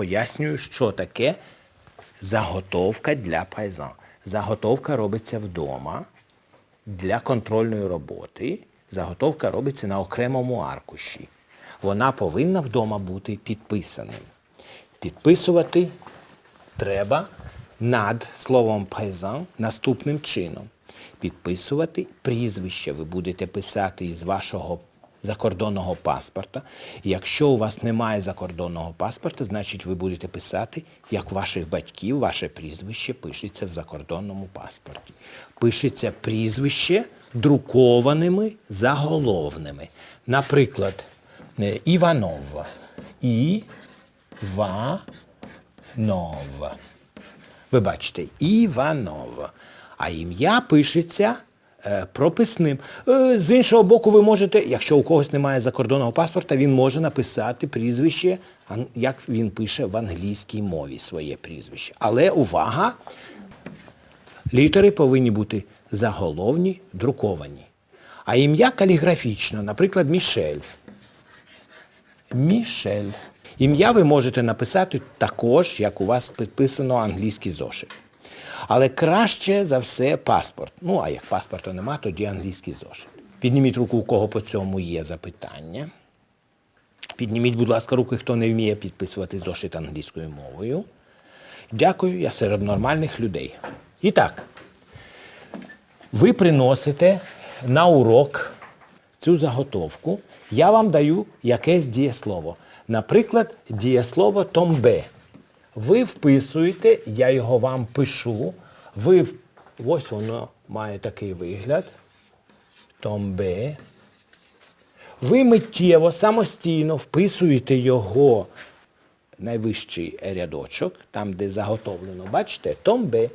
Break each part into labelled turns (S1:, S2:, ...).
S1: пояснюю, що таке заготовка для пайзан. Заготовка робиться вдома для контрольної роботи. Заготовка робиться на окремому аркуші. Вона повинна вдома бути підписаною. Підписувати треба над словом présent наступним чином. Підписувати прізвище ви будете писати із вашого закордонного паспорта. Якщо у вас немає закордонного паспорта, значить ви будете писати, як ваших батьків, ваше прізвище пишеться в закордонному паспорті. Пишеться прізвище друкованими заголовними. Наприклад, е, Іванов. Іванов. Ви бачите, Іванов. А ім'я пишеться прописним. Е, з іншого боку, ви можете, якщо у когось немає закордонного паспорта, він може написати прізвище, як він пише в англійській мові своє прізвище. Але увага! Літери повинні бути заголовні, друковані. А ім'я каліграфічно, наприклад, Мішель. Мішель. Ім'я ви можете написати також, як у вас підписано англійський зошит. Але краще за все паспорт. Ну, а як паспорта нема, тоді англійський зошит. Підніміть руку, у кого по цьому є запитання. Підніміть, будь ласка, руки, хто не вміє підписувати зошит англійською мовою. Дякую, я серед нормальних людей. І так, ви приносите на урок цю заготовку. Я вам даю якесь дієслово. Наприклад, дієслово томбе. Ви вписуєте, я його вам пишу. Ви, ось воно має такий вигляд. Томбе. Ви миттєво, самостійно вписуєте його найвищий рядочок, там, де заготовлено, бачите, томбе.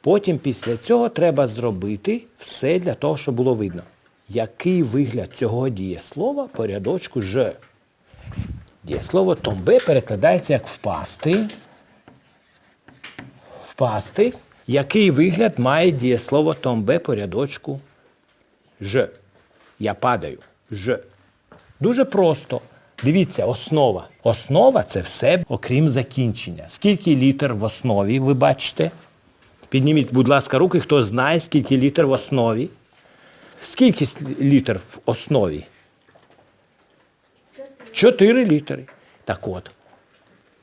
S1: Потім після цього треба зробити все для того, щоб було видно, який вигляд цього дієслова по рядочку «ж». Дієслово томбе перекладається як впасти. Впасти. Який вигляд має дієслово томбе по рядочку «ж». Я падаю. «Ж». Дуже просто. Дивіться, основа. Основа це все, окрім закінчення. Скільки літер в основі, ви бачите? Підніміть, будь ласка, руки, хто знає, скільки літер в основі. Скільки літер в основі? Чотири літери. Так от,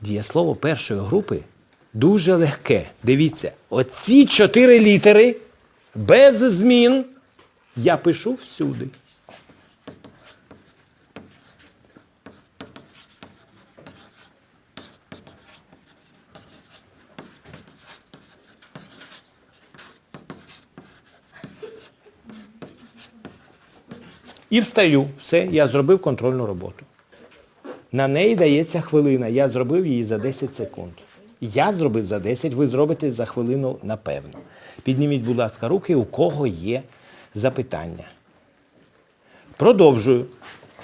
S1: дієслово першої групи дуже легке. Дивіться, оці чотири літери без змін я пишу всюди. І встаю. Все, я зробив контрольну роботу. На неї дається хвилина. Я зробив її за 10 секунд. Я зробив за 10, ви зробите за хвилину напевно. Підніміть, будь ласка, руки, у кого є запитання. Продовжую.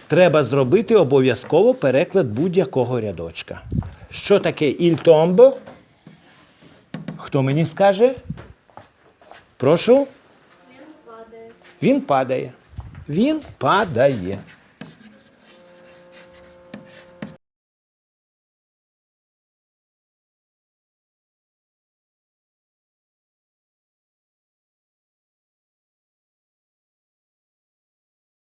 S1: Треба зробити обов'язково переклад будь-якого рядочка. Що таке il tombe? Хто мені скаже? Прошу? Він падає. Він падає. Він падає.